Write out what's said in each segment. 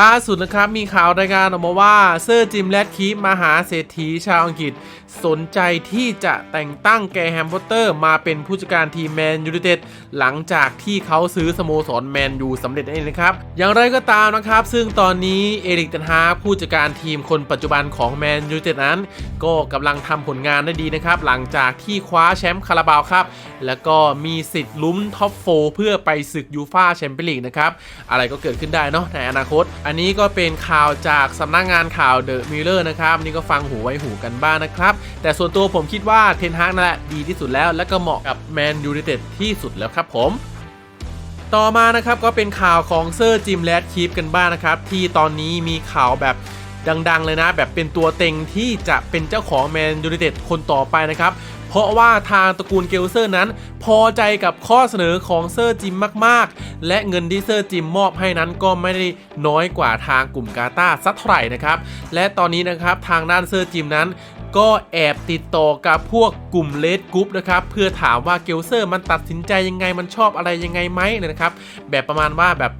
ล่าสุดนะครับมีข่าวรายงานออกมาว่าเซอร์จิมแรดคีมหาเศรษฐีชาวอังกฤษ สนใจที่จะแต่งตั้งแกแฮมพอตเตอร์มาเป็นผู้จัดการทีมแมนยูไนเต็ดหลังจากที่เขาซื้อสโมสรแมนยูสำเร็จนั่นเองนะครับ อย่างไรก็ตามนะครับ ซึ่งตอนนี้เอริกตันฮาผู้จัดการทีมคนปัจจุบันของแมนยูไนเต็ดนั้น ก็กำลังทำผลงานได้ดีนะครับ หลังจากที่คว้าแชมป์คาราบาวครับแล้วก็มีสิทธิ์ลุ้นท็อปโฟเพื่อไปศึกยูฟาแชมเปี้ยนลีกนะครับอะไรก็เกิดขึ้นได้เนาะในอนาคตอันนี้ก็เป็นข่าวจากสำนักงงานข่าวเดอะมิลเลอร์นะครับ นี่ก็ฟังหูไว้หูกันบ้างนะครับ แต่ส่วนตัวผมคิดว่าเทนฮากนั่นแหละดีที่สุดแล้ว และก็เหมาะกับแมนยูไนเต็ดที่สุดแล้วครับผมต่อมานะครับก็เป็นข่าวของเซอร์จิมแรดคีฟกันบ้างนะครับ ที่ตอนนี้มีข่าวแบบ ดังๆ เลยนะ แบบเป็นตัวเต็งที่จะเป็นเจ้าของแมนยูไนเต็ดคนต่อไปนะครับ เพราะว่าทางตระกูลเกลเซอร์นั้น พอใจกับข้อเสนอของเซอร์จิมมากๆ และเงินที่เซอร์จิมมอบให้นั้นก็ไม่ได้น้อยกว่าทางกลุ่มกาตาสักเท่าไหร่นะครับ และตอนนี้นะครับทางด้านเซอร์จิมนั้นก็แอบติดต่อกับพวกกลุ่มเลดกรุ๊ปนะครับ เพื่อถามว่าเกลเซอร์มันตัดสินใจยังไงมันชอบอะไรยังไงไหมนะครับ แบบประมาณว่าแบบ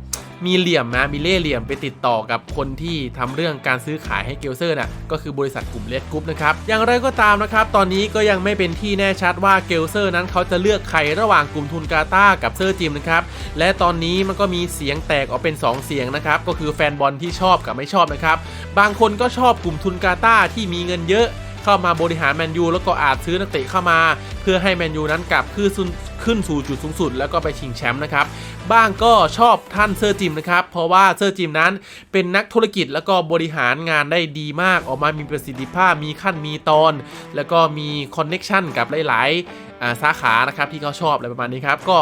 มีเหลี่ยมนะมีเล่เหลี่ยมไปติดต่อกับคนที่ทำเรื่องการซื้อขายให้เกลเซอร์น่ะก็คือบริษัทกลุ่มเลดกรุ๊ปนะครับอย่างไรก็ตามนะครับตอนนี้ก็ยังไม่เป็นที่แน่ชัดว่าเกลเซอร์นั้นเขาจะเลือกใครระหว่างกลุ่มทุนกาตากับเซอร์จิมนะครับและตอนนี้มันก็มีเสียงแตกออกเป็น 2 เสียงนะครับก็คือแฟนบอลที่ชอบกับไม่ชอบนะครับบางคนก็ชอบกลุ่มทุนกาตาที่มีเงินเยอะ เข้ามาบริหารแมนยูแล้วก็อาจซื้อนักเตะเข้ามา เพื่อให้แมนยูนั้นกลับขึ้นสู่ขึ้นสู่จุดสูงสุด แล้วก็ไปชิงแชมป์นะครับบ้างก็ชอบท่านเซอร์จิมนะครับเพราะว่าเซอร์จิมนั้นเป็นนักธุรกิจแล้วก็บริหารงานได้ดีมากออกมามีประสิทธิภาพมีขั้นมีตอน แล้วก็มีคอนเน็กชันกับหลายๆสาขานะครับที่เขาชอบอะไรประมาณนี้ครับก็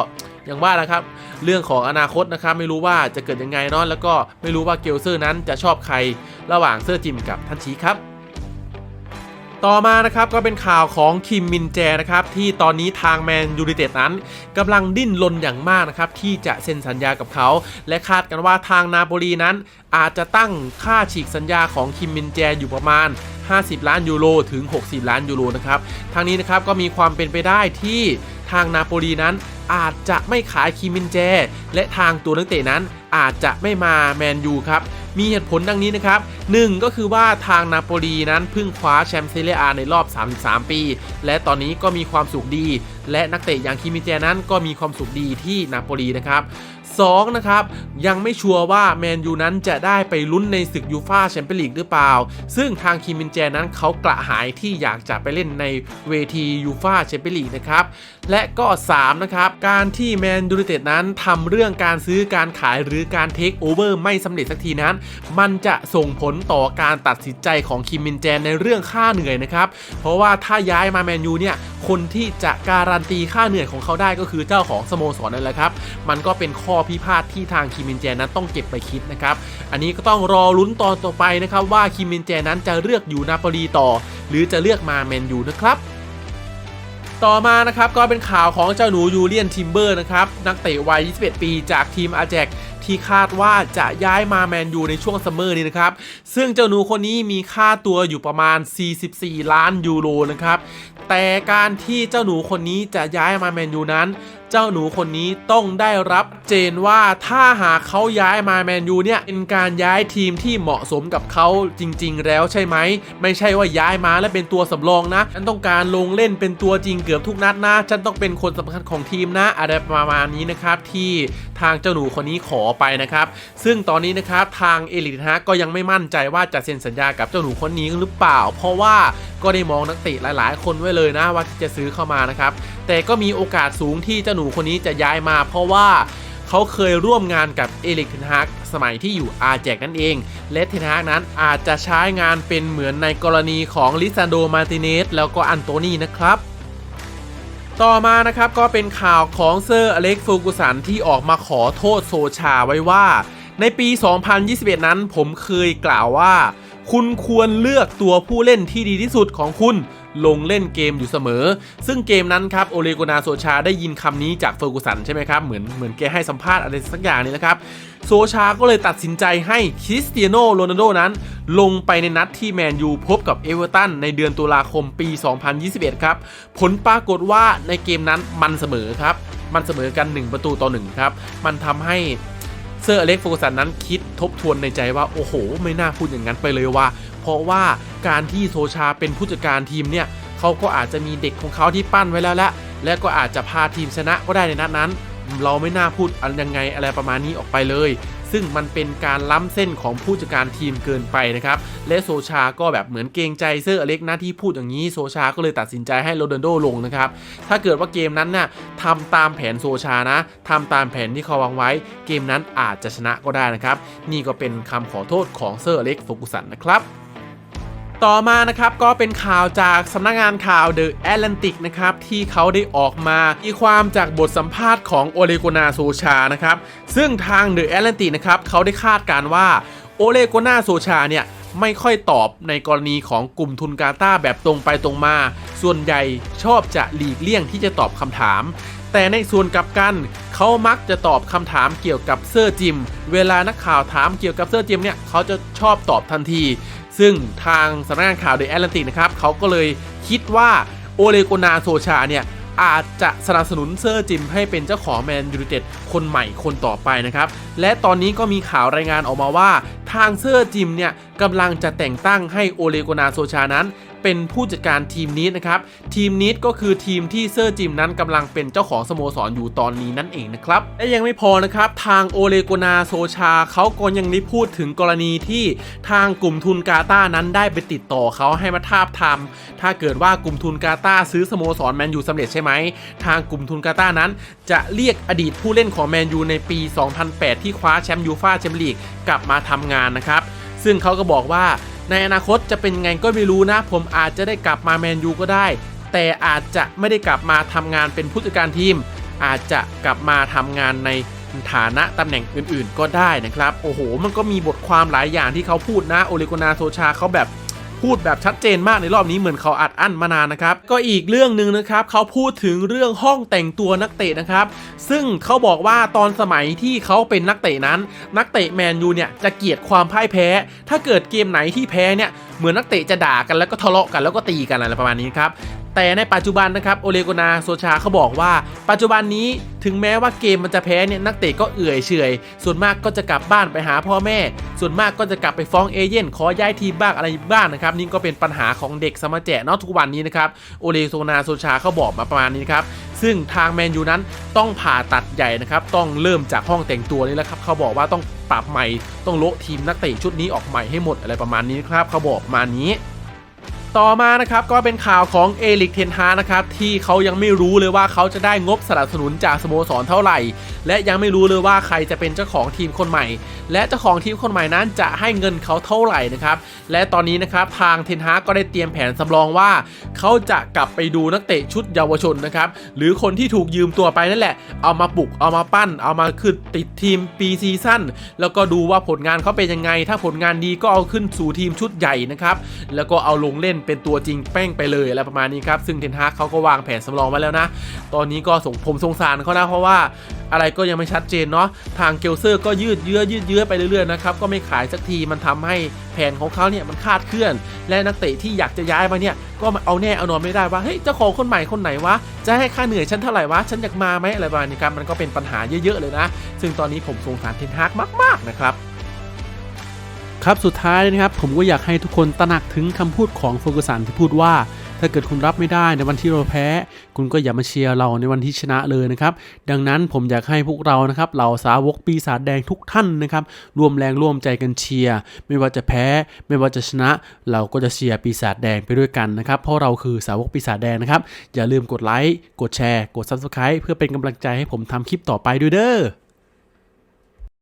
อย่างว่านะครับ เรื่องของอนาคตนะครับ ไม่รู้ว่าจะเกิดยังไงเนาะแล้วก็ไม่รู้ว่าเกลเซอร์นั้นจะชอบใครระหว่างเซอร์จิมกับท่านชีครับ ต่อมานะครับก็เป็นข่าวของคิมมินแจนะครับที่ตอนนี้ทางแมนยู i นเต็ดนั้นกำลังดิ้นรนอย่างมากนะครับที่จะเซ็นสัญญากับเขา และคาดกันว่าทางนาโปลีนั้นอาจจะตั้งค่าฉีกสัญญาของคิมมินแจอยู่ประมาณ 50 ล้านยูโรถึง 60 ล้านยูโรนะครับทางนี้นะครับก็มีความเป็นไปได้ที่ทางนาโปลีนั้นอาจจะไม่ขายคิมมินแจ และทางตัวนักเตะนั้นอาจจะไม่มาแมนยูครับ มีเหตุผลดังนี้นะครับ 1 ก็คือว่าทางนาโปลีนั้นเพิ่งคว้าแชมป์เซเรียอาในรอบ 33 ปี และตอนนี้ก็มีความสุขดี และนักเตะอย่างคิมิเจนั้นก็มีความสุขดีที่นาโปลีนะครับ2นะครับยังไม่ชัวร์ว่าแมนยูนั้นจะได้ไปลุ้นในศึกยูฟาแชมเปี้ยนลีกหรือเปล่า ซึ่งทางคิมินแจนั้นเขากระหายที่อยากจะไปเล่นในเวทียูฟาแชมเปี้ยนลีกนะครับ และก็3นะครับการที่แมนยูไนเต็ดนั้นทำเรื่องการซื้อการขายหรือการเทคโอเวอร์ไม่สำเร็จสักทีนั้นมันจะส่งผลต่อการตัดสินใจของคิมมินแจนในเรื่องค่าเหนื่อยนะครับ เพราะว่าถ้าย้ายมาแมนยูเนี่ย คนที่จะการันตีค่าเหนื่อยของเขาได้ก็คือเจ้าของสโมสรนั่นแหละครับ มันก็เป็นข้อพิพาทที่ทางคิมมินแจนนั้นต้องเก็บไปคิดนะครับ อันนี้ก็ต้องรอลุ้นตอนต่อไปนะครับว่าคิมมินแจนนั้นจะเลือกอยู่นาโปลีต่อ หรือจะเลือกมาแมนยูนะครับต่อมานะครับก็เป็นข่าวของเจ้าหนูยูเลียนทิมเบอร์นะครับนักเตะวัย 21 ปีจากทีมอาแจก ที่คาดว่าจะย้ายมาแมนยูในช่วงซัมเมอร์นี้นะครับ ซึ่งเจ้าหนูคนนี้มีค่าตัวอยู่ประมาณ 44 ล้านยูโรนะครับ แต่การที่เจ้าหนูคนนี้จะย้ายมาแมนยูนั้นเจ้าหนูคนนี้ต้องได้รับเจนว่าถ้าหากเขาย้ายมาแมนยูเนี่ยเป็นการย้ายทีมที่เหมาะสมกับเขาจริง ๆ แล้วใช่ไหม ไม่ใช่ว่าย้ายมาแล้วเป็นตัวสำรองนะ ฉันต้องการลงเล่นเป็นตัวจริงเกือบทุกนัดนะ ฉันต้องเป็นคนสำคัญของทีมนะ อะไรประมาณนี้นะครับที่ทางเจ้าหนูคนนี้ขอไปนะครับ ซึ่งตอนนี้นะครับทางเอลิทฮะก็ยังไม่มั่นใจว่าจะเซ็นสัญญากับเจ้าหนูคนนี้หรือเปล่า เพราะว่าก็ได้มองนักเตะหลาย ๆ คนไว้เลยนะว่าจะซื้อเข้ามานะครับ แต่ก็มีโอกาสสูงที่เจ้าหนูคนนี้จะย้ายมา เพราะว่าเขาเคยร่วมงานกับเอลิกเทนฮากสมัยที่อยู่อาแจกนั่นเอง และเทนฮากนั้นอาจจะใช้งานเป็นเหมือนในกรณีของลิซานโดมาติเนสแล้วก็อันโตนีนะครับ ต่อมานะครับก็เป็นข่าวของเซอร์อเล็กฟูกุสันที่ออกมาขอโทษโซชาไว้ว่า ในปี 2021 นั้นผมเคยกล่าวว่า คุณควรเลือกตัวผู้เล่นที่ดีที่สุดของคุณ ลงเล่นเกมอยู่เสมอ ซึ่งเกมนั้นครับโอเลโกนาโซชาได้ยินคำนี้จากเฟอร์กุสันใช่ไหมครับ เหมือนเหมือนแกให้สัมภาษณ์อะไรสักอย่างนี้นะครับโซชาก็เลยตัดสินใจให้คริสเตียโนโรนัลโดนั้น ลงไปในนัดที่แมนยูพบกับเอเวอร์ตันในเดือนตุลาคมปี 2021 ครับ ผลปรากฏว่าในเกมนั้นมันเสมอครับ มันเสมอกัน 1 ประตูต่อ 1 ครับ มันทำให้เซอร์อเล็กโฟกัสันนั้นคิดทบทวนในใจว่า โอ้โห ไม่น่าพูดอย่างนั้นไปเลยว่า เพราะว่าการที่โซชาเป็นผู้จัดการทีมเนี่ยเขาก็อาจจะมีเด็กของเขาที่ปั้นไว้แล้วละและก็อาจจะพาทีมชนะก็ได้ในนัดนั้น เราไม่น่าพูดอะไรยังไงอะไรประมาณนี้ออกไปเลย ซึ่งมันเป็นการล้ำเส้นของผู้จัดการทีมเกินไปนะครับ และโซชาก็แบบเหมือนเกรงใจเซอร์อเล็กนะที่พูดอย่างนี้โซชาก็เลยตัดสินใจให้โรนัลโดลงนะครับ ถ้าเกิดว่าเกมนั้นน่ะทำตามแผนโซชานะทำตามแผนที่เขาวางไว้ เกมนั้นอาจจะชนะก็ได้นะครับ นี่ก็เป็นคำขอโทษของเซอร์อเล็กโฟกุสันนะครับ ต่อมานะครับก็เป็นข่าวจากสำนักงานข่าว The Atlantic นะครับที่เขาได้ออกมาอีความจากบทสัมภาษณ์ของโอเลโกนาโซชานะครับซึ่งทาง The Atlantic นะครับเขาได้คาดการว่าโอเลโกนาโซชาเนี่ยไม่ค่อยตอบในกรณีของกลุ่มทุนกาตาแบบตรงไปตรงมา ส่วนใหญ่ชอบจะหลีกเลี่ยงที่จะตอบคำถาม แต่ในส่วนกลับกัน เขามักจะตอบคำถามเกี่ยวกับเซอร์จิม เวลานักข่าวถามเกี่ยวกับเซอร์จิมเนี่ยเขาจะชอบตอบทันที ซึ่งทางสำนักงานข่าวเดอะแอตแลนติกนะครับเขาก็เลยคิดว่าโอเลโกนาโซชาเนี่ยอาจจะสนับสนุนเซอร์จิมให้เป็นเจ้าของแมนยูไนเต็ดคนใหม่คนต่อไปนะครับ และตอนนี้ก็มีข่าวรายงานออกมาว่า ทางเซอร์จิมเนี่ยกำลังจะแต่งตั้งให้โอเลโกนาโซชานั้น เป็นผู้จัดการทีมนี้นะครับ ทีมนี้ก็คือทีมที่เซอร์จิมนั้นกำลังเป็นเจ้าของสโมสรอยู่ตอนนี้นั่นเองนะครับ และยังไม่พอนะครับ ทางโอเลโกนาโซชาเขาก็ยังได้พูดถึงกรณีที่ทางกลุ่มทุนกาตานั้นได้ไปติดต่อเขาให้มาทาบทามถ้าเกิดว่ากลุ่มทุนกาตาซื้อสโมสรแมนยูสำเร็จใช่ไหม ทางกลุ่มทุนกาตานั้น จะเรียกอดีตผู้เล่นของแมนยูในปี 2008 ที่คว้าแชมป์ยูฟ่าแชมเปี้ยนลีกกลับมาทำงานนะครับ ซึ่งเขาก็บอกว่า ในอนาคตจะเป็นไงก็ไม่รู้นะ ผมอาจจะได้กลับมาแมนยูก็ได้ แต่อาจจะไม่ได้กลับมาทำงานเป็นผู้จัดการทีม อาจจะกลับมาทำงานในฐานะตำแหน่งอื่นๆ ก็ได้นะครับ โอ้โห มันก็มีบทความหลายอย่างที่เขาพูดนะ โอเลโกนาโซชาเขาแบบ พูดแบบชัดเจนมากในรอบนี้เหมือนเขาอัดอั้นมานานนะครับ ก็อีกเรื่องหนึ่งนะครับเขาพูดถึงเรื่องห้องแต่งตัวนักเตะนะครับ ซึ่งเขาบอกว่าตอนสมัยที่เขาเป็นนักเตะนั้น นักเตะแมนยูเนี่ยจะเกลียดความพ่ายแพ้ ถ้าเกิดเกมไหนที่แพ้เนี่ยเหมือนนักเตะจะด่ากันแล้วก็ทะเลาะกันแล้วก็ตีกันอะไรประมาณนี้ครับ แต่ในปัจจุบันนะครับโอเลโกนาโซชาเขาบอกว่า ปัจจุบันนี้ถึงแม้ว่าเกมมันจะแพ้เนี่ยนักเตะก็เอื่อยเฉยส่วนมากก็จะกลับบ้านไปหาพ่อแม่ ส่วนมากก็จะกลับไปฟ้องเอเย่นขอย้ายทีมบ้างอะไรบ้างนะครับนี่ก็เป็นปัญหาของเด็กสมาแจเนาะทุกวันนี้นะครับโอเลโกนาโซชาเขาบอกมาประมาณนี้นครับซึ่งทางแมนยูนั้นต้องผ่าตัดใหญ่นะครับต้องเริ่มจากห้องแต่งตัวนี่แหละครับเขาบอกว่าต้องปรับใหม่ต้องโละทีมนักเตะชุดนี้ออกใหม่ให้หมดอะไรประมาณนี้ครับเขาบอกมานี้ ต่อมานะครับก็เป็นข่าวของเอลิกเทนฮานะครับที่เขายังไม่รู้เลยว่าเขาจะได้งบสนับสนุนจากสโมสรเท่าไหร่ และยังไม่รู้เลยว่าใครจะเป็นเจ้าของทีมคนใหม่ และเจ้าของทีมคนใหม่นั้นจะให้เงินเขาเท่าไหร่นะครับ และตอนนี้นะครับทางเทนฮาก็ได้เตรียมแผนสำรองว่า เขาจะกลับไปดูนักเตะชุดเยาวชนนะครับหรือคนที่ถูกยืมตัวไปนั่นแหละ เอามาปลุกเอามาปั้น เอามาขึ้นติดทีมปีซีซั่นแล้วก็ดูว่าผลงานเขาเป็นยังไง ถ้าผลงานดีก็เอาขึ้นสู่ทีมชุดใหญ่นะครับแล้วก็เอาลงเล่นเป็นตัวจริงแป้งไปเลยอะไรประมาณนี้ครับซึ่งเทนฮากเขาก็วางแผนสำรองไว้แล้วนะ ตอนนี้ก็สงผมสงสารเขานะเพราะว่าอะไรก็ยังไม่ชัดเจนเนาะทางเกลเซอร์ก็ยืดเยื้อยืดเยื้อยื้อไปเรื่อยๆนะครับก็ไม่ขายสักทีมันทำให้แผนของเขาเนี่ยมันคาดเคลื่อน และนักเตะที่อยากจะย้ายมาเนี่ยก็เอาแน่เอานอนไม่ได้ว่าเฮ้ยเจ้าของคนใหม่คนไหนวะจะให้ค่าเหนื่อยฉันเท่าไหร่วะฉันอยากมาไหมอะไรประมาณนี้ครับมันก็เป็นปัญหาเยอะๆเลยนะ ซึ่งตอนนี้ผมสงสารเทนฮากมาก ๆนะครับครับสุดท้ายนะครับผมก็อยากให้ทุกคนตระหนักถึงคำพูดของโฟกุสันที่พูดว่า ถ้าเกิดคุณรับไม่ได้ในวันที่เราแพ้ คุณก็อย่ามาเชียร์เราในวันที่ชนะเลยนะครับ ดังนั้นผมอยากให้พวกเรานะครับเหล่าสาวกปีศาจแดงทุกท่านนะครับร่วมแรงร่วมใจกันเชียร์ไม่ว่าจะแพ้ ไม่ว่าจะชนะ เราก็จะเชียร์ปีศาจแดงไปด้วยกันนะครับ เพราะเราคือสาวกปีศาจแดงนะครับ อย่าลืมกดไลค์กดแชร์ กด Subscribe เพื่อเป็นกำลังใจให้ผมทำคลิปต่อไปด้วยเด้อ